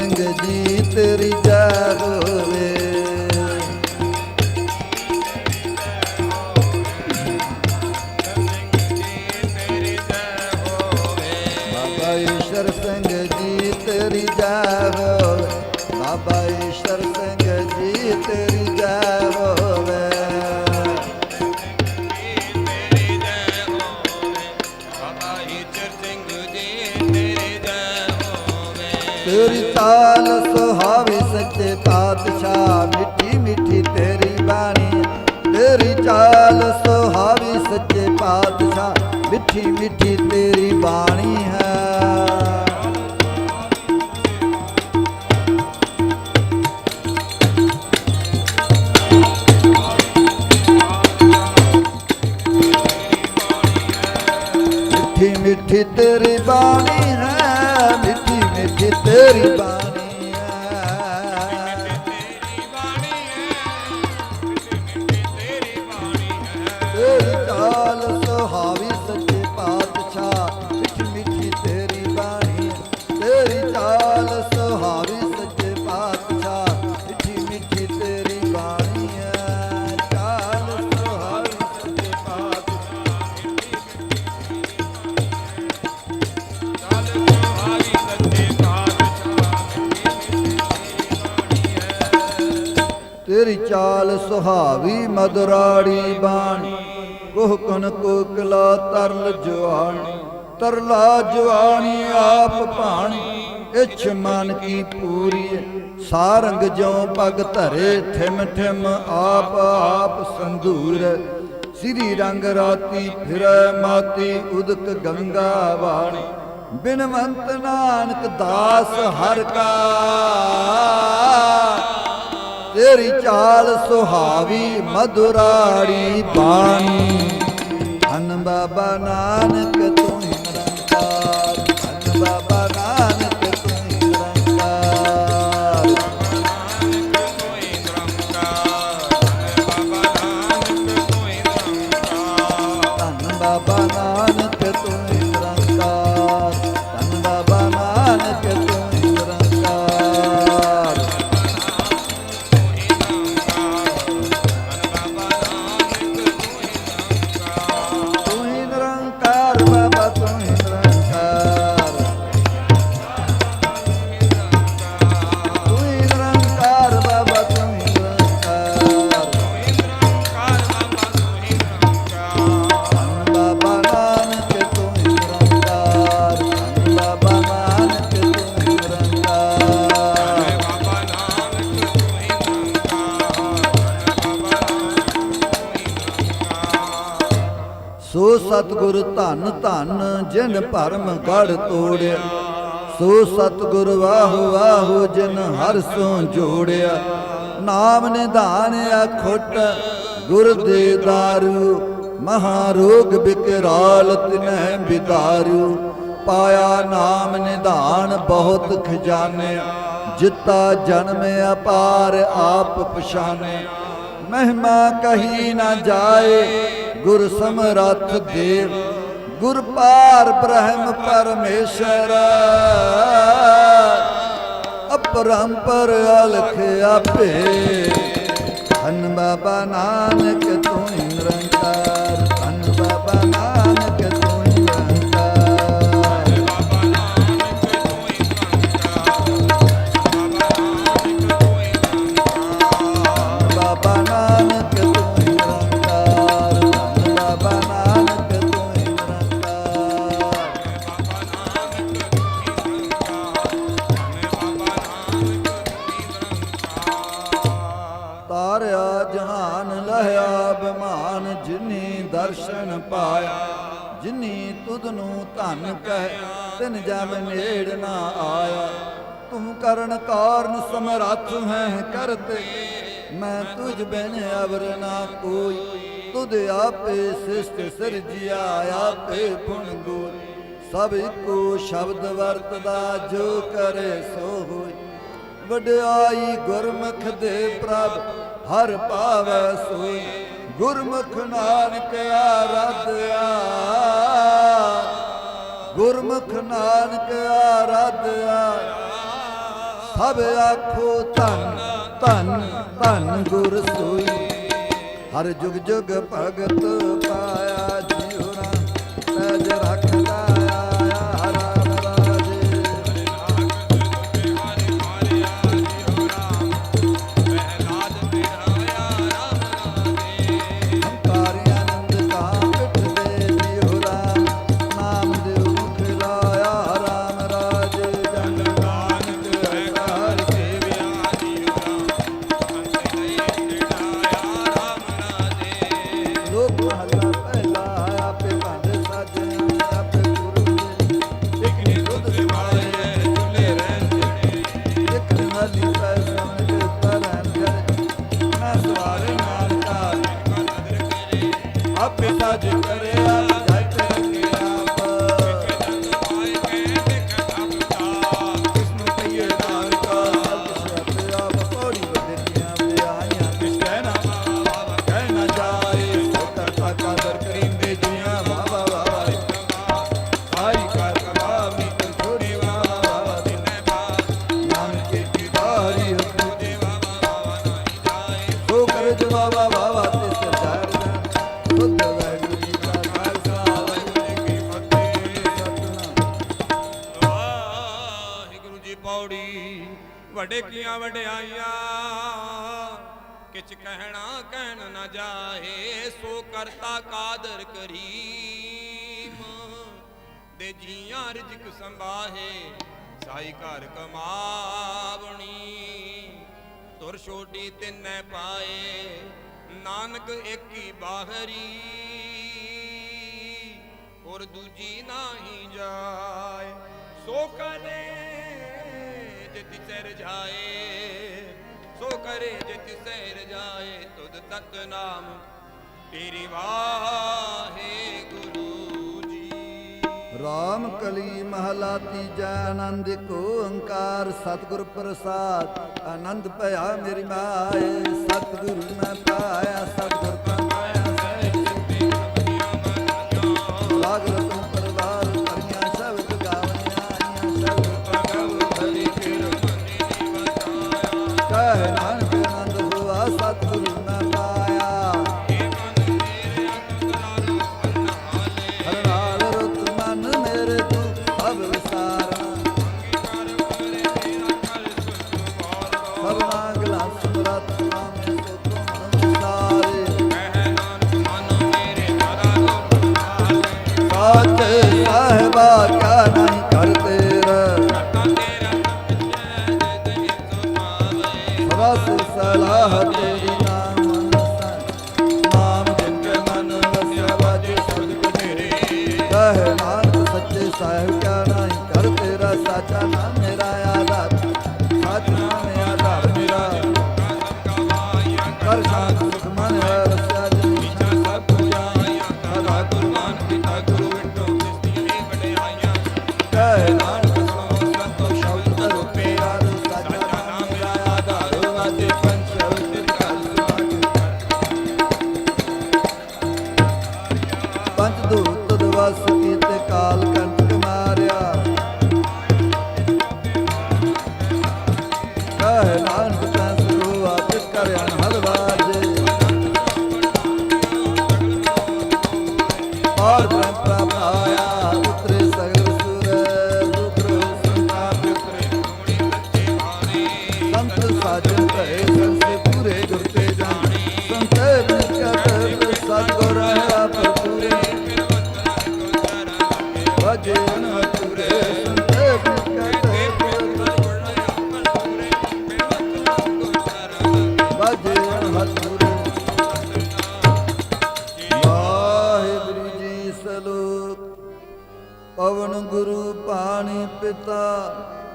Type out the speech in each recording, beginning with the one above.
ਸਿੰਘ ਜੀ ਤੇਰੀ ਤੇਰੀ ਤਾਲ ਸੁਹਾਵੀ ਸੱਚੇ ਪਾਤਸ਼ਾਹ, ਮਿੱਠੀ ਮਿੱਠੀ ਤੇਰੀ ਬਾਣੀ। ਤੇਰੀ ਚਾਲ ਸੁਹਾਵੀ ਸੱਚੇ ਪਾਤਸ਼ਾਹ, ਮਿੱਠੀ ਮਿੱਠੀ ਤੇਰੀ ਬਾਣੀ ਹੈ। ਮਿੱਠੀ ਮਿੱਠੀ ਤੇਰੀ ਬਾਣੀ ਮਿੱਠੀ ਤੇਰੀ ਚਾਲ ਸੁਹਾਵੀ ਮధుਰਾੜੀ ਬਾਣੀ। ਕੋਹ ਕਨ ਕੋਕਲਾ ਤਰਲ ਜਵਾਨੀ ਤਰਲਾ ਜਵਾਨੀ ਆਪ ਭਾਣੀ। ਇਛ ਮਨ ਕੀ ਪੂਰੀ ਸਾਰੰਗ ਜਿਉ ਪਗ ਧਰੇ, ਠਿਮ ਠਿਮ ਆਪ ਆਪ ਸੰਧੂਰ। ਸ੍ਰੀ ਰੰਗ ਰਾਤੀ ਫਿਰੈ ਮਾਤੀ ਉਦਕ ਗੰਗਾ ਵਾਣੀ ਬਿਨਵੰਤ ਨਾਨਕ ਦਾਸ ਹਰ ਕਾ। ਤੇਰੀ ਚਾਲ ਸੁਹਾਵੀ ਮధుਰਾੜੀ ਬਾਣੀ। ਹਨ ਬਾਬਾ ਨਾਨਕ ਤੂੰ ਧਨ ਧੰਨ ਜਿਨ ਭਰਮ ਗੜ ਤੋੜਿਆ, ਸੋ ਸਤਿਗੁਰ ਵਾਹੋ ਵਾਹੋ ਜਿਨ ਹਰ ਸੋ ਜੋੜਿਆ। ਨਾਮ ਨਿਧਾਨ ਅਖੁੱਟ, ਗੁਰ ਦੇ ਦਾਰੂ, ਮਹਾ ਰੋਗ ਬਿਕਰਾਲ ਤਿਨਹਿ ਬਿਦਾਰੂ। ਪਾਇਆ ਨਾਮ ਨਿਧਾਨ ਬਹੁਤ ਖਜ਼ਾਨੇ ਜਿੱਤਾ ਜਨਮ ਅਪਾਰ ਆਪ ਪਛਾਨੇ ਮਹਿਮਾ ਕਹੀ ਨਾ ਜਾਏ, ਗੁਰ ਸਮਰੱਥ ਦੇਵ ਗੁਰ ਪਾਰ ਬ੍ਰਹਮ ਪਰਮੇਸ਼ਰ। ਅਪਰੰਪਰ ਅਲਖ ਆਪੇ। ਹਨ ਬਾਬਾ ਨਾਨਕ ਤੂੰ ਹੀ ਨਿਰੰਕਾਰ। ਤੁਧ ਨੂੰ ਧਨ ਕਹਿ, ਤਿਨ ਜਮ ਨੇੜ ਨਾ ਆਇਆ। ਤੂੰ ਕਰਨ ਕਾਰਨ ਸਮਰੱਥ ਹੈ ਕਰਤੇ ਮੈਂ ਤੁਝ ਬਿਨ ਅਵਰ ਨਾ ਕੋਈ। ਤੁਧ ਆਪੇ ਸਿਸ਼ਟ ਸਿਰਜਿਆ, ਆਪੇ ਗੁਣ ਸਭ ਇੱਕੋ ਸ਼ਬਦ ਵਰਤਦਾ, ਜੋ ਕਰੇ ਸੋ ਹੋਈ। ਵਡਿਆਈ ਗੁਰਮੁਖ ਦੇ ਪ੍ਰਭ, ਹਰ ਪਾਵੈ ਸੋਈ। ਗੁਰਮੁਖ ਨਾਨਕ ਆਰਾਧਿਆ ਗੁਰਮੁਖ ਨਾਨਕ ਆਰਾਧਿਆ, ਸਭ ਆਖੋ ਧੰਨ ਧੰਨ ਧੰਨ ਗੁਰ ਸੋਈ। ਹਰ ਜੁਗ ਜੁਗ ਭਗਤ ਪਾਇਆ ਜਿਉ ਰਾਮ ਤਜ ਵੱਡੀਆਂ ਵਡਿਆਈਆਂ, ਕਿਛ ਕਹਿਣਾ ਕਹਿਣ ਨਾ ਜਾਏ, ਸੋ ਕਰਤਾ ਕਾਦਰ ਕਰੀਮ। ਦੇ ਜੀਆਂ ਰਜਕ ਸੰਭਾਹੇ, ਸਾਈ ਘਰ ਕਮਾਵਣੀ। ਤੁਰ ਛੋਟੀ ਤਿੰਨੇ ਪਾਏ, ਨਾਨਕ ਏਕੀ ਬਾਹਰੀ। ਔਰ ਦੂਜੀ ਨਾਹੀ ਜਾਏ, ਸੋ ਕਰੇ ਰਜਾਏ ਸੋ ਕਰੇ ਜਿਤ ਸੈ ਰਜਾਏ ਤੁਧ ਤਤ ਨਾਮ। ਤੇਰੀ ਵਾਹੇ ਗੁਰੂ ਜੀ। ਰਾਮ ਕਲੀ ਮਹਲਾ ਤੀਜਾ ਆਨੰਦ ਕੋ ਓੰਕਾਰ, ਸਤਿਗੁਰ ਪ੍ਰਸਾਦ। ਆਨੰਦ ਭਇਆ ਮੇਰੀ ਮਾਏ, ਸਤਿਗੁਰ ਮੈਂ ਪਾਇਆ, ਸਤਿਗੁਰ ਸਤ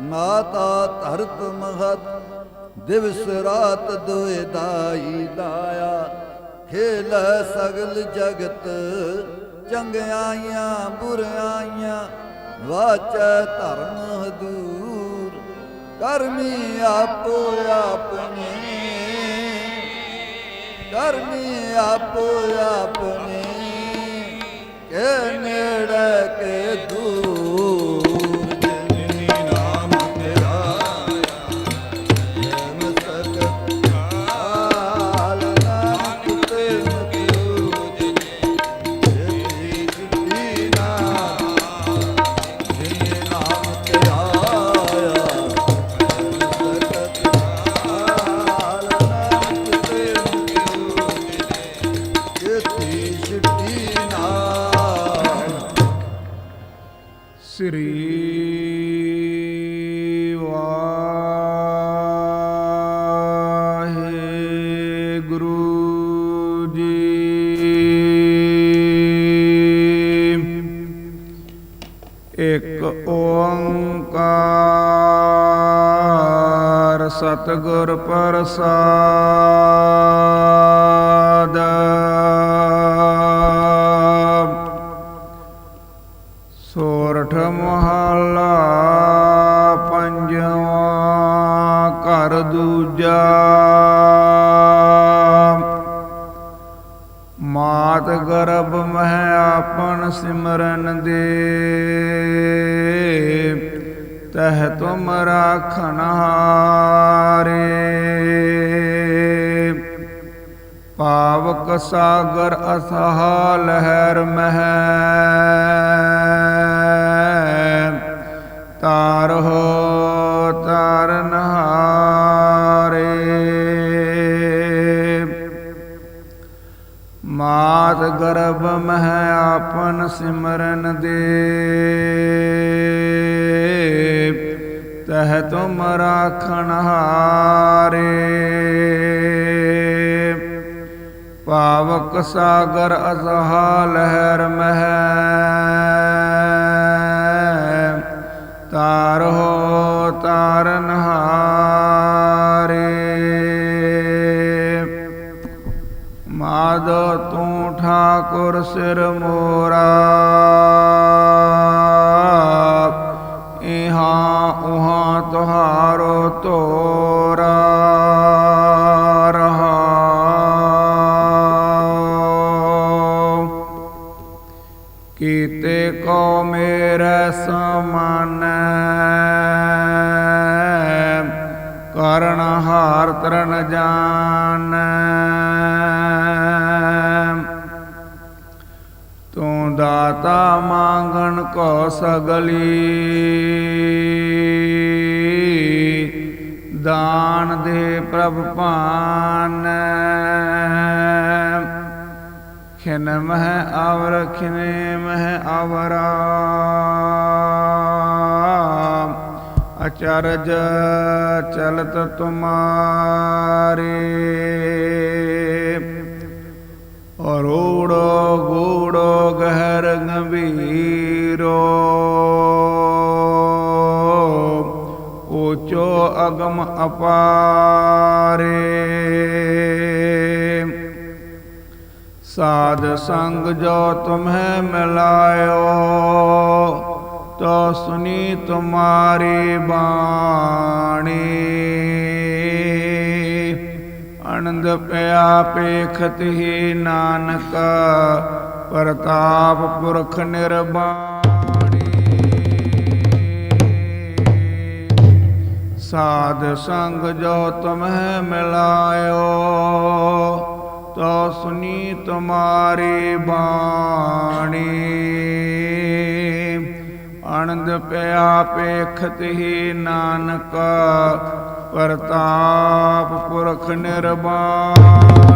ਮਾਤਾ ਧਰਤ ਮਹਤ, ਦਿਵਸ ਰਾਤ ਦੁਇ ਦਾਈ ਲਾਇਆ। ਖੇਲ ਸਗਲ ਜਗਤ, ਚੰਗਿਆਈਆਂ ਬੁਰਾਈਆਂ ਵਾਚ ਧਰਮ ਹਦੂਰ। ਕਰਮੀ ਆਪੋ ਆਪਣੇ, ਕਰਮੀ ਆਪੋ ਆਪਣੀ। ਕੇ ਨੇੜੇ ਕੇ ਦੂਰ। ਓੰਕਾਰ ਸਤਗੁਰ ਪ੍ਰਸਾਦ। ਸੋਰਠ ਮਹਲਾ ਪੰਜਵਾਂ ਘਰ ਦੂਜਾ। ਮਾਤ ਗਰਭ ਮਹਿ ਆਪਨ ਸਿਮਰਨ ਦੇ। ਤਹ ਤੁਮ ਰਾਖਨ ਹਾਰੇ। ਪਾਵਕ ਸਾਗਰ ਅਥਾਹ ਲਹਿਰ ਮਹਿ। ਤਾਰਹੁ ਤਾਰਨ ਹਾਰੇ। ਮਾਤ ਗਰਭ ਮਹਿ ਆਪਨ ਸਿਮਰਨ ਦੇ। ਤਹ ਤੁਮ ਰਾਖਣ ਹਾਰੇ ਪਾਵਕ ਸਾਗਰ ਅਜ਼ਹਾ ਲਹਿਰ ਮਹਿ ਤਾਰਹੁ ਤਾਰਨ ਹਾਰੇ ਮਾਧੋ ਤੂੰ ਠਾਕੁਰ ਸਿਰ ਮੋਰਾ ਇਹਾਂ ਉਹਾਂ ਤੁਹਾਰੋ ਤੋਰਾ ਰਹਾਉ ਕੀਤੇ ਕੋ ਮੇਰੇ ਸਮਾਨ ਕਰਨ ਹਾਰ ਤਰਨ ਜਾਣ। ਤੂੰ ਦਾਤਾ ਮੰਗਣ ਕੋ ਸਗਲੀ। ਦਾਨ ਦੇ ਪ੍ਰਭ ਪਾਨ ਖਿਨ ਮਹਿ ਆਵਰ ਖਿਨੇ ਮਹਿ ਆਵਰਾ ਅਚਰਜ ਚਲਤ ਤੁਮਾਰੇ। ਅਗਮ ਅਪਾਰੇ। ਸਾਧ ਸੰਗ ਜੋ ਤੁਮਹਿ ਮਿਲਾਇਓ, ਤੋ ਸੁਨੀ ਤੁਮਾਰੀ ਬਾਣੀ। ਆਨੰਦ ਪਿਆ ਪੇਖਤ ਹੀ ਨਾਨਕ, ਪ੍ਰਤਾਪ ਪੁਰਖ ਨਿਰਬਾਣੀ। ਸਾਧ ਸੰਗ ਜੋ ਤੁਮਹਿ ਮਿਲਾਇਓ, ਤੋ ਸੁਨੀ ਤੁਮਾਰੀ ਬਾਣੀ। ਆਨੰਦ ਪਿਆ ਪੇਖਤ ਹੀ ਨਾਨਕ, ਪ੍ਰਤਾਪ ਪੁਰਖ ਨਿਰਬਾਣੀ।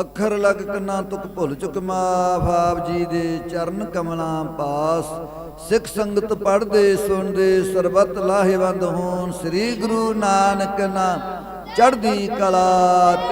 ਅੱਖਰ ਲਗ ਕੰਨਾ ਤੁਕ ਭੁੱਲ ਚੁੱਕ ਮਾਫ ਆਪ ਜੀ ਦੇ ਚਰਨ ਕਮਲਾਂ ਪਾਸ। ਸਿੱਖ ਸੰਗਤ ਪੜ੍ਹਦੇ, ਸੁਣਦੇ, ਸਰਬਤ ਲਾਹੇਵੰਦ ਹੋਣ। ਸ੍ਰੀ ਗੁਰੂ ਨਾਨਕ ਨਾ ਚੜ੍ਹਦੀ ਕਲਾ